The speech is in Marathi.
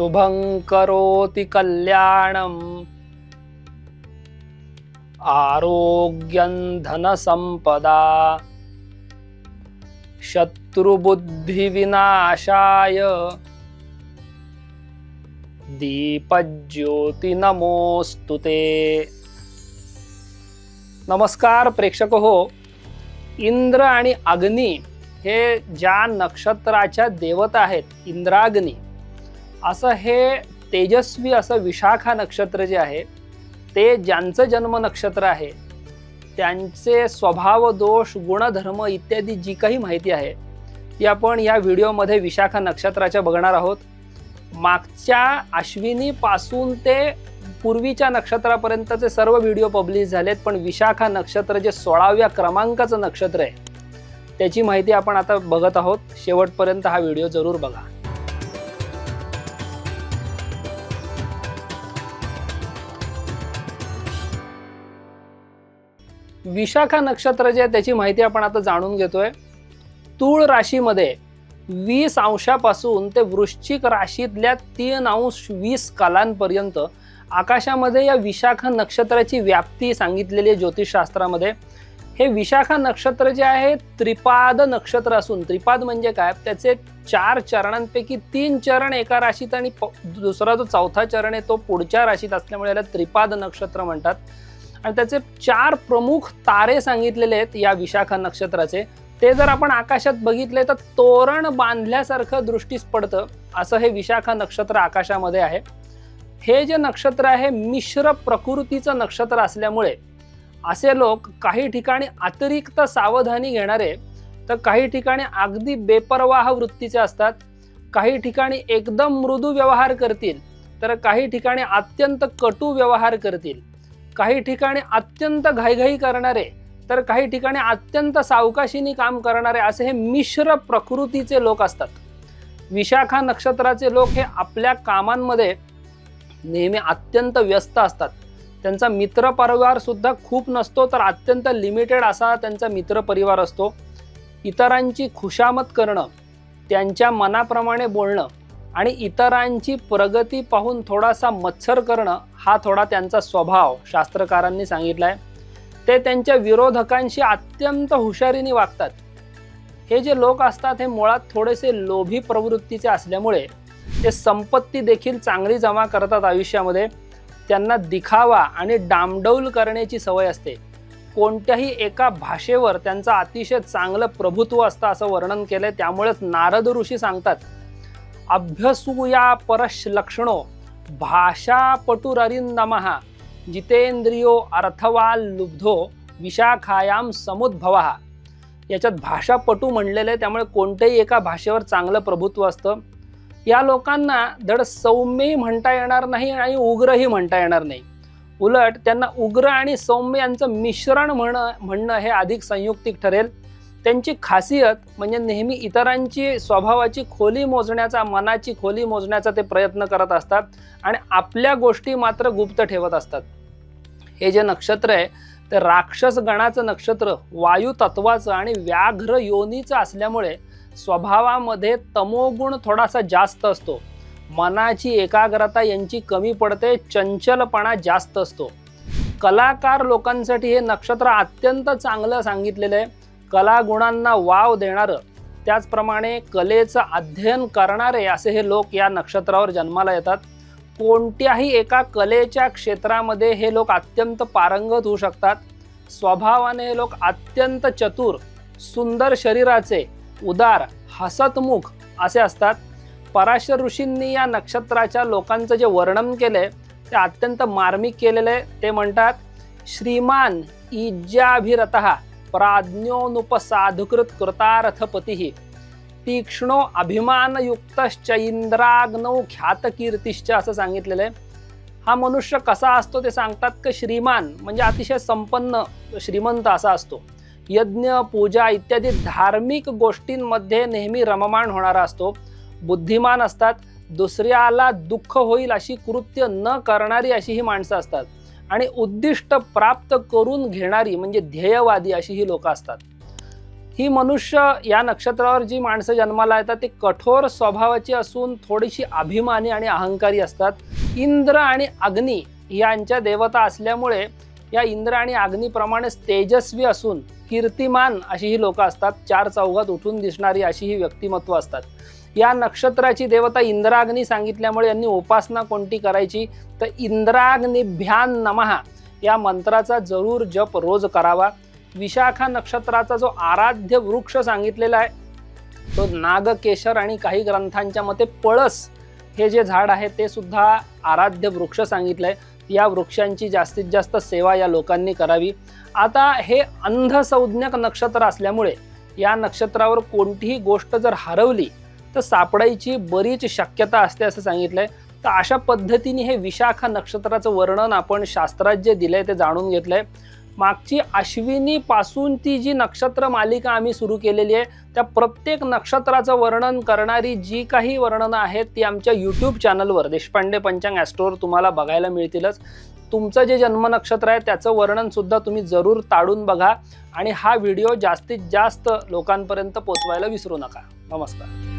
शुभं करोति कल्याणम्। आरोग्यं धनसम्पदा। शत्रुबुद्धिविनाशाय। दीपज्योति नमोस्तु ते। नमस्कार प्रेक्षक हो इंद्र आणि अग्नी हे ज्या नक्षत्राच्या देवता आहेत इंद्राग्नी असं हे तेजस्वी असं विशाखा नक्षत्र जे आहे ते ज्यांचं जन्म नक्षत्र आहे त्यांचे स्वभाव दोष गुणधर्म इत्यादी जी काही माहिती आहे ती आपण या व्हिडिओमध्ये विशाखा नक्षत्राच्या बघणार आहोत. मागच्या अश्विनीपासून ते पूर्वीच्या नक्षत्रापर्यंतचे सर्व व्हिडिओ पब्लिश झालेत पण विशाखा नक्षत्र जे सोळाव्या क्रमांकाचं नक्षत्र आहे त्याची माहिती आपण आता बघत आहोत. शेवटपर्यंत हा व्हिडिओ जरूर बघा. विशाखा नक्षत्र जे आहे त्याची माहिती आपण आता जाणून घेतोय. तूळ राशीमध्ये वीस अंशापासून ते वृश्चिक राशीतल्या तीन अंश वीस कालांपर्यंत आकाशामध्ये या विशाखा नक्षत्राची व्याप्ती सांगितलेली आहे ज्योतिषशास्त्रामध्ये. हे विशाखा नक्षत्र जे आहे त्रिपाद नक्षत्र असून त्रिपाद म्हणजे काय? त्याचे चार चरणांपैकी तीन चरण एका राशीत आणि दुसरा जो चौथा चरण आहे तो पुढच्या राशीत असल्यामुळे याला त्रिपाद नक्षत्र म्हणतात. आणि त्याचे चार प्रमुख तारे सांगितलेले आहेत या विशाखा नक्षत्राचे. ते जर आपण आकाशात बघितले तर तोरण बांधल्यासारखं दृष्टीस पडतं. असं हे विशाखा नक्षत्र आकाशामध्ये आहे. हे जे नक्षत्र आहे मिश्र प्रकृतीचं नक्षत्र असल्यामुळे असे लोक काही ठिकाणी अतिरिक्त सावधानी घेणारे तर काही ठिकाणी अगदी बेपरवाह वृत्तीचे असतात. काही ठिकाणी एकदम मृदू व्यवहार करतील तर काही ठिकाणी अत्यंत कटू व्यवहार करतील. काही ठिकाणी अत्यंत घाईघाई करणारे तर काही ठिकाणी अत्यंत सावकाशीने काम करणारे असे हे मिश्र प्रकृतीचे लोक असतात. विशाखा नक्षत्राचे लोक हे आपल्या कामांमध्ये नेहमी अत्यंत व्यस्त असतात. त्यांचा मित्रपरिवार सुद्धा खूप नसतो तर अत्यंत लिमिटेड असा त्यांचा मित्रपरिवार असतो. इतरांची खुशामत करणं त्यांच्या मनाप्रमाणे बोलणं आणि इतरांची प्रगती पाहून थोडासा मत्सर करणं हा थोडा त्यांचा स्वभाव शास्त्रकारांनी सांगितला आहे ते त्यांच्या विरोधकांशी अत्यंत हुशारीने वागतात. हे जे लोक असतात हे मुळात थोडेसे लोभी प्रवृत्तीचे असल्यामुळे ते संपत्ती देखील चांगली जमा करतात आयुष्यामध्ये. त्यांना दिखावा आणि डामडौल करण्याची सवय असते. कोणत्याही एका भाषेवर त्यांचं अतिशय चांगलं प्रभुत्व असतं असं वर्णन केलंय त्यामुळेच नारद ऋषी सांगतात अभ्यसूया परश लक्षणो भाषा जितेंद्रियो अर्थवाल लुब्धो विशाखायाम समुद्भवा। याच्यात भाषापटू म्हणलेलं आहे त्यामुळे कोणत्याही एका भाषेवर चांगलं प्रभुत्व असतं. या लोकांना धड सौम्यही म्हणता येणार नाही आणि उग्रही म्हणता येणार नाही. उलट त्यांना उग्र आणि सौम्य यांचं मिश्रण म्हणणं म्हणणं हे अधिक संयुक्तिक ठरेल. त्यांची खासियत म्हणजे नेहमी इतरांची स्वभावाची खोली मोजण्याचा मनाची खोली मोजण्याचा ते प्रयत्न करत असतात आणि आपल्या गोष्टी मात्र गुप्त ठेवत असतात. हे जे नक्षत्र आहे ते राक्षस गणाचं नक्षत्र वायू तत्वाचं आणि व्याघ्र योनीचं असल्यामुळे स्वभावामध्ये तमोगुण थोडासा जास्त असतो. मनाची एकाग्रता यांची कमी पडते चंचलपणा जास्त असतो. कलाकार लोकांसाठी हे नक्षत्र अत्यंत चांगलं सांगितलेलं आहे. कलागुणांना वाव देणारं त्याचप्रमाणे कलेचं अध्ययन करणारे असे हे लोक या नक्षत्रावर जन्माला येतात. कोणत्याही एका कलेच्या क्षेत्रामध्ये हे लोक अत्यंत पारंगत होऊ शकतात. स्वभावाने हे लोक अत्यंत चतुर सुंदर शरीराचे उदार हसतमुख असे असतात. पराशर ऋषींनी या नक्षत्राच्या लोकांचं जे वर्णन केलंय ते अत्यंत मार्मिक केलेलं आहे. ते म्हणतात श्रीमान इज्जाभिरत प्राज्ञोनुपसाधुकृत कृतार्थपती तीक्ष्णो अभिमानयुक्तश्च इंद्राग्नौ ख्यातकीर्तिश्च असं सांगितलेलं आहे. हा मनुष्य कसा असतो ते सांगतात की श्रीमान? म्हणजे अतिशय संपन्न श्रीमंत असा असतो. यज्ञ पूजा इत्यादी धार्मिक गोष्टींमध्ये नेहमी रममाण होणारा असतो. बुद्धिमान असतात. दुसऱ्याला दुःख होईल अशी कृत्य न करणारी अशी ही माणसं असतात. आणि उद्दिष्ट प्राप्त करून घेणारी म्हणजे ध्येयवादी अशी ही लोक असतात. ही मनुष्य या नक्षत्रावर जी माणसं जन्माला येतात ते कठोर स्वभावाची असून थोडीशी अभिमानी आणि अहंकारी असतात. इंद्र आणि अग्नी यांच्या देवता असल्यामुळे या इंद्र आणि अग्नीप्रमाणेच तेजस्वी असून कीर्तिमान अशी ही लोकं असतात. चार चौघात उठून दिसणारी अशी ही व्यक्तिमत्व असतात. या नक्षत्राची देवता इंद्राग्नी सांगितल्यामुळे यांनी उपासना कोणती करायची? तर इंद्राग्निभ्यान नमहा या मंत्राचा जरूर जप रोज करावा. विशाखा नक्षत्राचा जो आराध्य वृक्ष सांगितलेला आहे तो नागकेशर आणि काही ग्रंथांच्या मते पळस हे जे झाड आहे ते सुद्धा आराध्य वृक्ष सांगितलं आहे या वृक्षांची जास्तीत जास्त सेवा या लोकांनी करावी. आता हे अंधसंज्ञक नक्षत्र असल्यामुळे या नक्षत्रावर कोणतीही गोष्ट जर हरवली तर सापडायची बरीच शक्यता असते असं सांगितलंय. तर अशा पद्धतीने हे विशाखा नक्षत्राचं वर्णन आपण शास्त्रात जे दिलंय ते जाणून घेतलंय. मागची अश्विनीपासून ती जी नक्षत्र मालिका आम्ही सुरू केलेली आहे त्या प्रत्येक नक्षत्राचं वर्णन करणारी जी काही वर्णनं आहेत ती आमच्या यूट्यूब चॅनलवर देशपांडे पंचांग ॲस्टोर तुम्हाला बघायला मिळतीलच. तुमचं जे जन्म नक्षत्र आहे त्याचं वर्णनसुद्धा तुम्ही जरूर ताडून बघा. आणि हा व्हिडिओ जास्तीत जास्त लोकांपर्यंत पोचवायला विसरू नका. नमस्कार.